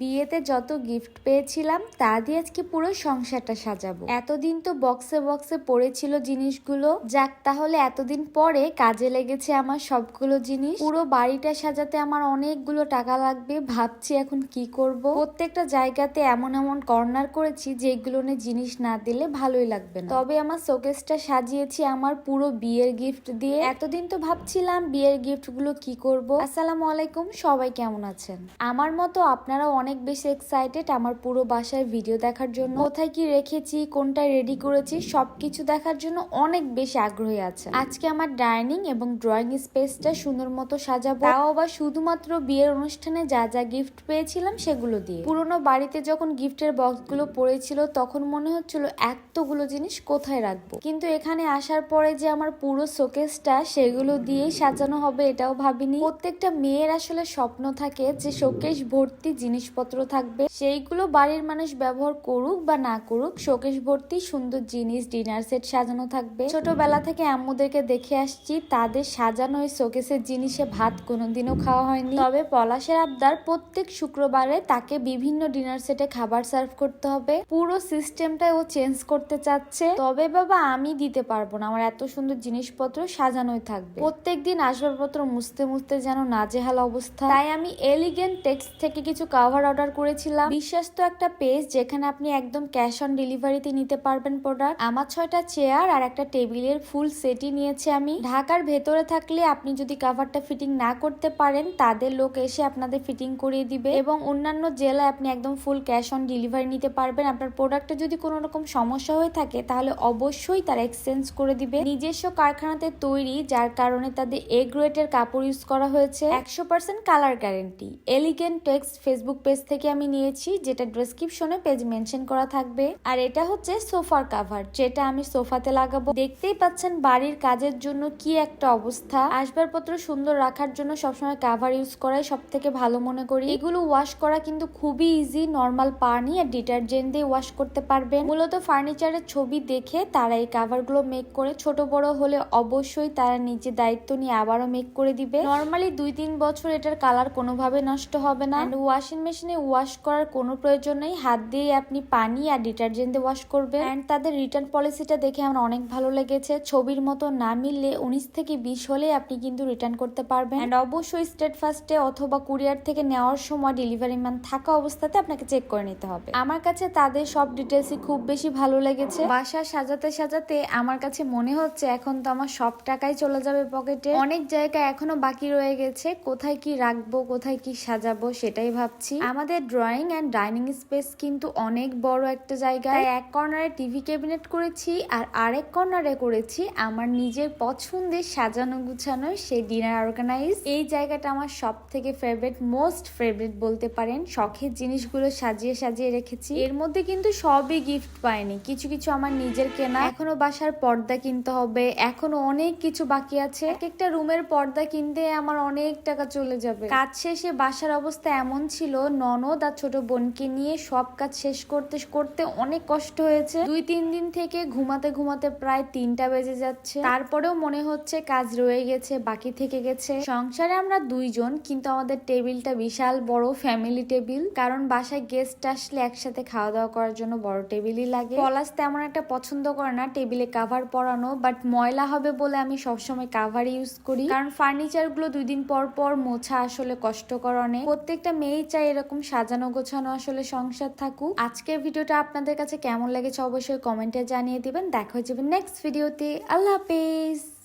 বিয়েতে যত গিফট পেয়েছিলাম, তা দিয়ে আজকে পুরো সংসারটা সাজাবো। এতদিন তো বক্সে বক্সে পড়েছিল জিনিসগুলো। যাক, তাহলে এতদিন পরে কাজে লেগেছে আমার সবগুলো জিনিস। পুরো বাড়িটা সাজাতে আমার অনেকগুলো টাকা লাগবে। ভাবছি এখন কি করব। প্রত্যেকটা জায়গাতে এমন এমন কর্নার করেছি যেগুলো নিয়ে জিনিস না দিলে ভালোই লাগবে না। তবে আমার শোকেসটা সাজিয়েছি আমার পুরো বিয়ের গিফট দিয়ে। এতদিন তো ভাবছিলাম বিয়ের গিফটগুলো কি করব। আসসালামু আলাইকুম, সবাই কেমন আছেন? আমার মতো আপনারা অনেক বেশি এক্সাইটেড আমার পুরো বাসায় ভিডিও দেখার জন্য। কোথায় কি রেখেছি কোনটা রেডি করেছি, সবকিছু দেখার জন্য অনেক বেশি আগ্রহী আছে। আজকে আমার ডাইনিং এবং ড্রয়িং স্পেসটা সুন্দর মতো সাজাবো। তাও আবার শুধুমাত্র বিয়ের অনুষ্ঠানে যা যা গিফট পেয়েছিলাম সেগুলো দিয়ে। পুরোনো বাড়িতে যখন গিফটের বক্সগুলো পড়েছিল, তখন মনে হচ্ছিল এতগুলো জিনিস কোথায় রাখব? কিন্তু এখানে আসার পরে যে আমার পুরো শোকেসটা, সেগুলো দিয়েই সাজানো হবে, এটাও ভাবিনি। প্রত্যেকটা মেয়ের আসলে স্বপ্ন থাকে যে শোকেস ভর্তি জিনিসপত্র থাকবে। সেইগুলো বাড়ির মানুষ ব্যবহার করুক বা না করুক শোকেস ভর্তি সুন্দর জিনিস ডিনার সেট সাজানো থাকবে। ছোটবেলা থেকে আম্মুদেরকে দেখে আসছি, তাদের সাজানো এই শোকেসের জিনিসে ভাত কোনোদিনও খাওয়া হয়নি। তবে পলাশের আবদার প্রত্যেক শুক্রবারে তাকে বিভিন্ন ডিনার সেটে খাবার সার্ভ করতে হবে। পুরো সিস্টেমটা ও চেঞ্জ করতে চাচ্ছে। তবে বাবা, আমি দিতে পারব না। আমার এত সুন্দর জিনিসপত্র সাজানোই থাকবে। প্রত্যেক দিন আসবাবপত্র মুছতে মুছতে যেন নাজেহাল অবস্থা। তাই আমি এলিগেন্ট টেক্সট থেকে কিছু কাভার অর্ডার করেছিলাম। বিশ্বস্ত একটা পেজ যেখানে আপনি একদম ক্যাশ অন ডেলিভারিতে নিতে পারবেন প্রোডাক্ট। আমার ছয়টা চেয়ার আর একটা টেবিলের ফুল সেটই নিয়েছি আমি। ঢাকার ভেতরে থাকলে আপনি যদি কাভারটা ফিটিং না করতে পারেন, তাদের লোক এসে আপনাদের ফিটিং করিয়ে দিবে এবং অন্যান্য জেলায় আপনি একদম ফুল ক্যাশ অন ডেলিভারি নিতে পারবেন। আপনার প্রোডাক্টে যদি কোনো রকম সমস্যা হয়ে থাকে, তাহলে অবশ্যই তারা এক্সচেঞ্জ করে দিবে। নিজস্ব কারখানাতে তৈরি, যার কারণে তাদের এ গ্রেডের কাপড় ইউজ করা হয়েছে। একশো percent colour guarantee elegant text Facebook page থেকে আমি নিয়েছি, যেটা ডেসক্রিপশনে পেজ মেনশন করা থাকবে। আর এটা হচ্ছে সোফার কাভার যেটা আমি সোফাতে লাগাবো। দেখতেই পাচ্ছেন বাড়ির কাজের জন্য কি একটা অবস্থা। আসবাবপত্র সুন্দর রাখার জন্য সবসময় কাভার ইউজ করাই সব থেকে ভালো মনে করি। এগুলো ওয়াশ করা কিন্তু খুবই ইজি নর্মাল পানি আর ডিটারজেন্ট দিয়ে ওয়াশ করতে পারবেন। মূলত ফার্নিচারের ছবি দেখে তারা এই কাভারগুলো মেক করে, ছোট বড় হলে অবশ্যই তারা নিজে দায়িত্ব নিয়ে আবারও মেক করে দিবে। নর্মালি দুই তিন বছর এটার কালার কোনোভাবে নষ্ট হবে না। ওয়াশিং মেশিনে ওয়াশ করার কোনো প্রয়োজন নেই। হাত দিয়ে আপনি পানি আর ডিটারজেন্ট দিয়ে ওয়াশ করবেন। অ্যান্ড তাদের রিটার্ন পলিসিটা দেখে আমার অনেক ভালো লেগেছে। ছবির মতো না মিললে উনিশ থেকে বিশ হলে আপনি কিন্তু রিটার্ন করতে পারবেন। অ্যান্ড অবশ্যই স্টেট ফার্স্টে অথবা কুরিয়ার থেকে নেওয়ার সময় ডেলিভারি ম্যান থাকা অবস্থাতে আপনাকে চেক করে নিতে হবে। আমার কাছে তাদের সব ডিটেলসই খুব বেশি ভালো লেগেছে। বাসা সাজাতে সাজাতে আমার কাছে মনে হচ্ছে এখন তো আমার সব টাকাই চলে যাবে পকেটে। অনেক জায়গা এখনও বাকি রয়ে গেছে। কোথায় কি রাখব, কোথায় কি সাজাবো সেটাই ভাবছি। আমাদের ড্রয়িং অ্যান্ড ডাইনিং স্পেস কিন্তু অনেক বড় একটা জায়গা এক কর্নারে টিভি ক্যাবিনেট করেছি আর আরেক কর্নারে করেছি আমার নিজের পছন্দের সাজানো গুছানো সেই ডিনার অর্গানাইজ এই জায়গাটা আমার সব থেকে ফেভারিট মোস্ট ফেভারিট বলতে পারেন। শখের জিনিসগুলো সাজিয়ে সাজিয়ে রেখেছি। এর মধ্যে কিন্তু সবই গিফট পাইনি। কিছু কিছু আমার নিজের কেনা। এখনও বাসার পর্দা কিনতে হবে। এখনও অনেক কিছু বাকি আছে। এক একটা রুমের পর্দা কিনতে আমার অনেক টাকা চলে যাবে। কাজ শেষে বাসার অবস্থা এমন ছিল ননদ আর ছোট বোনকে নিয়ে সব কাজ শেষ করতে করতে অনেক কষ্ট হয়েছে। দুই, তিন দিন থেকে ঘুমাতে ঘুমাতে প্রায় তিনটা বেজে যাচ্ছে। তারপরেও মনে হচ্ছে কাজ রয়ে গেছে, বাকি থেকে গেছে। সংসারে আমরা দুইজন, কিন্তু আমাদের টেবিলটা বিশাল বড় ফ্যামিলি টেবিল কারণ বাসায় গেস্ট আসলে একসাথে খাওয়া দাওয়া করার জন্য বড় টেবিলই লাগে। পলাশ তেমন একটা পছন্দ করে না টেবিলে কাভার পরানো বাট ময়লা হবে বলে আমি সবসময় কাভার ইউজ করি। কারণ ফার্নিচারগুলো দুই দিন পর পর মোছা আসলে কষ্টকর অনেক। প্রত্যেকটা মেয়েই চাই এরকম সাজানো গোছানো আসলে সংসার থাকুক, আজকের ভিডিওটা আপনাদের কাছে কেমন লেগেছে অবশ্যই কমেন্টে জানিয়ে দিবেন। দেখা হয়ে যাবে নেক্সট ভিডিওতে। আল্লাহ হাফেজ।